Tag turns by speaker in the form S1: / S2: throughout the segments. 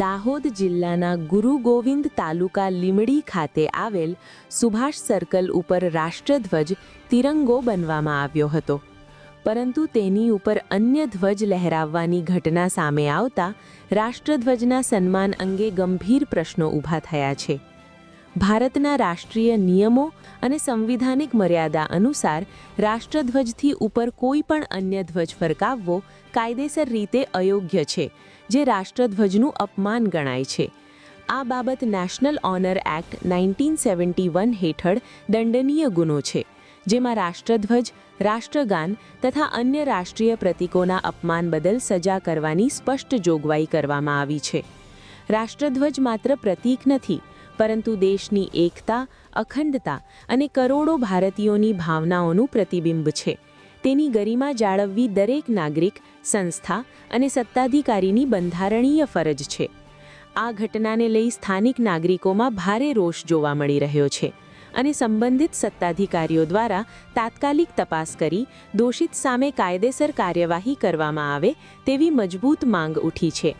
S1: દાહોદ જિલ્લાના ગુરુ ગોવિંદ તાલુકા લીમડી ખાતે આવેલ સુભાષ સર્કલ ઉપર રાષ્ટ્રધ્વજ તિરંગો બનવામાં આવ્યો હતો. પરંતુ તેની ઉપર અન્ય ધ્વજ લહેરાવવાની ઘટના સામે આવતા રાષ્ટ્રધ્વજના સન્માન અંગે ગંભીર પ્રશ્નો ઊભા થયા છે. ભારતના રાષ્ટ્રીય નિયમો અને સંવિધાનિક મર્યાદા અનુસાર રાષ્ટ્રધ્વજથી ઉપર કોઈ પણ અન્ય ધ્વજ ફરકાવવો કાયદેસર રીતે અયોગ્ય છે. જે રાષ્ટ્રધ્વજનું અપમાન ગણાય છે. આ બાબત national honour act nineteen seventy one હેઠળ દંડનીય ગુનો છે, જેમાં રાષ્ટ્રધ્વજ, રાષ્ટ્રગાન તથા અન્ય રાષ્ટ્રીય પ્રતીકોના અપમાન બદલ સજા કરવાની સ્પષ્ટ જોગવાઈ કરવામાં આવી છે. રાષ્ટ્રધ્વજ માત્ર પ્રતીક નથી, પરંતુ દેશની એકતા, અખંડતા અને કરોડો ભારતીયોની ભાવનાઓનું પ્રતિબિંબ છે. તેની ગરિમા જાળવવી દરેક નાગરિક સંસ્થા અને સત્તાધિકારીની બંધારણીય ફરજ છે. આ ઘટનાને લઈ સ્થાનિક નાગરિકોમાં ભારે રોષ જોવા મળી રહ્યો છે અને સંબંધિત સત્તાધિકારીઓ દ્વારા તાત્કાલિક તપાસ કરી દોષિત સામે કાયદેસર કાર્યવાહી કરવામાં આવે તેવી મજબૂત માંગ ઉઠી છે.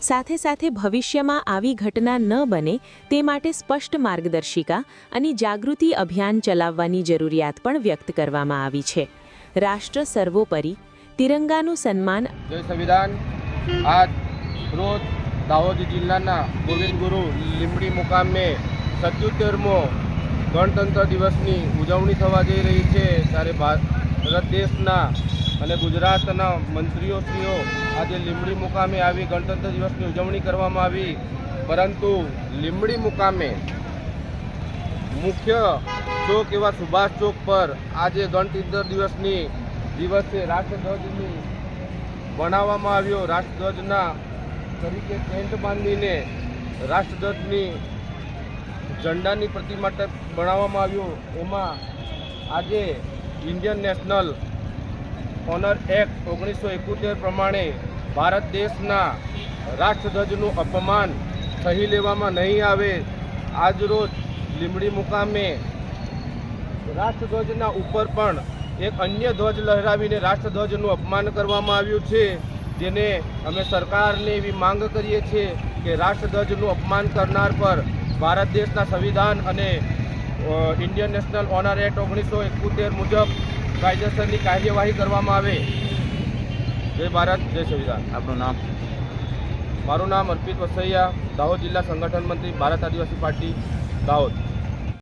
S1: સાથે સાથે ભવિષ્યમાં આવી ઘટના ન બને તે માટે સ્પષ્ટ માર્ગદર્શિકા અને જાગૃતિ અભિયાન ચલાવવાની જરૂરિયાત પણ વ્યક્ત કરવામાં આવી છે. રાષ્ટ્ર સર્વોપરી તિરંગાનું સન્માન
S2: જય સંવિધાન. આજ રોજ દાહોદ જિલ્લાના ગોવિંદ ગુરુ લીંબડી મુકામે સત્યોતેરમો ગણતંત્ર દિવસની ઉજવણી થવા જઈ રહી છે. ત્યારે ભારત દેશના અને ગુજરાતના મંત્રીઓશ્રીઓ આજે લીંબડી મુકામે આવી ગણતંત્ર દિવસની ઉજવણી કરવામાં આવી. પરંતુ લીંબડી મુકામે મુખ્ય ચોક એવા સુભાષ ચોક પર આજે ગણતંત્ર દિવસની દિવસે રાષ્ટ્રધ્વજની બનાવવામાં આવ્યો. રાષ્ટ્રધ્વજના તરીકે ટેન્ટ બાંધીને રાષ્ટ્રધ્વજની ઝંડાની પ્રતિમા બનાવવામાં આવ્યું. એમાં આજે ઇન્ડિયન નેશનલ ઓનર એક્ટ ઓગણીસો એકોતેર પ્રમાણે ભારત દેશના રાષ્ટ્રધ્વજનું અપમાન સહી લેવામાં નહીં આવે. આજરોજ લીંબડી મુકામે રાષ્ટ્રધ્વજના ઉપર પણ એક અન્ય ધ્વજ લહેરાવીને રાષ્ટ્રધ્વજનું અપમાન કરવામાં આવ્યું છે જેને અમે સરકારને એવી માંગ કરીએ છીએ કે રાષ્ટ્રધ્વજનું અપમાન કરનાર પર ભારત દેશના સંવિધાન અને ઇન્ડિયન નેશનલ ઓનર એક્ટ ઓગણીસો એકોતેર મુજબ કાયદેસરની કાર્યવાહી કરવામાં આવે. જય ભારત જય સંવિધાન.
S3: આપનું નામ?
S2: મારું નામ અર્પિત વસૈયા દાહોદ જિલ્લા સંગઠન મંત્રી ભારત આદિવાસી પાર્ટી દાહોદ.